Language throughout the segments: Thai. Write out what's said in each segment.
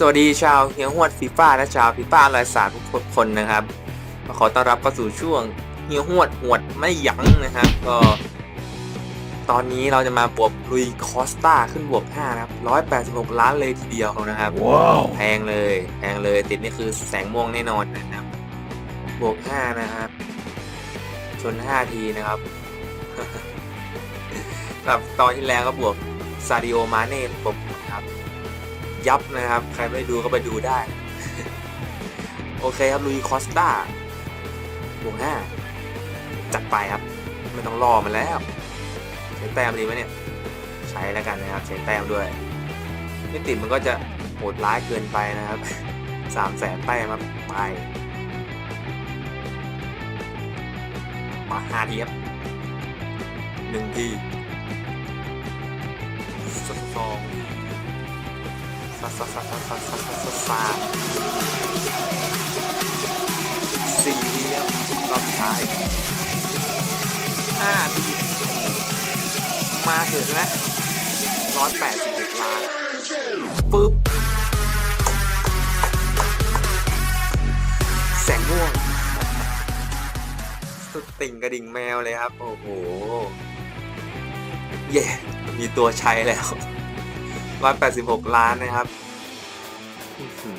สวัสดีชาวเฮียหวดฟีฟ่าและชาวฟีฟ่าลอยสารทุกคนนะครับขอต้อนรับเข้าสู่ช่วงเฮียหวดหวดไม่ยั้งนะครับ ก็ ตอนนี้เราจะมาบวกลุยคอสตาขึ้นบวก5นะครับ 186 ล้านเลยทีเดียวนะครับว้าวแพงเลยแพงเลยติดนี่คือแสงม่วงแน่นอนนะครับ บวก 5 นะครับชน 5 ทีนะครับกับตอนที่แล้วก็บวกซาดิโอมาเน่ผมนะครับ ยับนะครับ ใครไม่ดูก็ไปดูได้ โอเคครับลุยคอสตาบวก5จัดไปครับ ไม่ต้องรอมันแล้ว ใช้แต้มดีไหมเนี่ย ใช้แล้วกันนะครับ ใช้แต้มด้วยไม่ติดมันก็จะโหดร้ายเกินไปนะครับสามแสนแต้มครับไปมาห้าทีครับหนึ่งทีสสอง ซาซาซาซาซาซาซาซาซาสี่ทีครับรอบสุดท้ายห้าทีมาเถิดนะร้อยแปดสิบหกล้านปึ๊บแสงม่วง สุดติ่งกระดิ่งแมวเลยครับ โอ้โห เย่มีตัวใช้แล้ว 186 ล้านนะครับอื้อหือ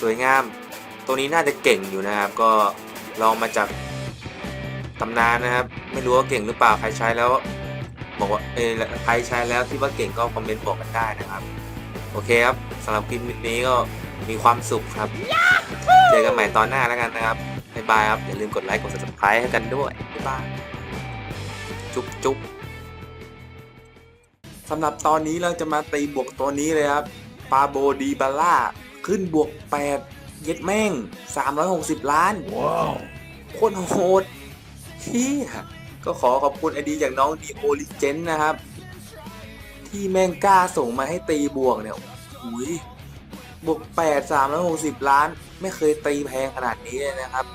สวยงาม ตัวนี้น่าจะเก่งอยู่นะครับ ก็ลองมาจากตำนานนะครับ ไม่รู้ว่าเก่งหรือเปล่า ใครใช้แล้วบอกว่าเออใครใช้แล้วที่ว่าเก่งก็คอมเมนต์บอกกันได้นะครับ โอเคครับสำหรับคลิปนี้ก็มีความสุขครับ เจอกันใหม่ตอนหน้าแล้วกันนะครับบ๊ายบายครับ อย่าลืมกดไลค์กด subscribe ให้กันด้วยบ๊ายบาย จุ๊บจุ๊บ สำหรับตอนนี้เราจะมาตีบวกตัวนี้เลยครับปาโบดีบาร่าขึ้นบวก 8 เย็ดแม่ง 360 ล้านว้าวโคตรโหดเฮียก็ขอขอบคุณไอดีจากน้องดีโอลิเจนนะครับ ที่แม่งกล้าส่งมาให้ตีบวกเนี่ยอุ้ยบวก 8 360 ล้าน ไม่เคยตีแพงขนาดนี้เลยนะครับ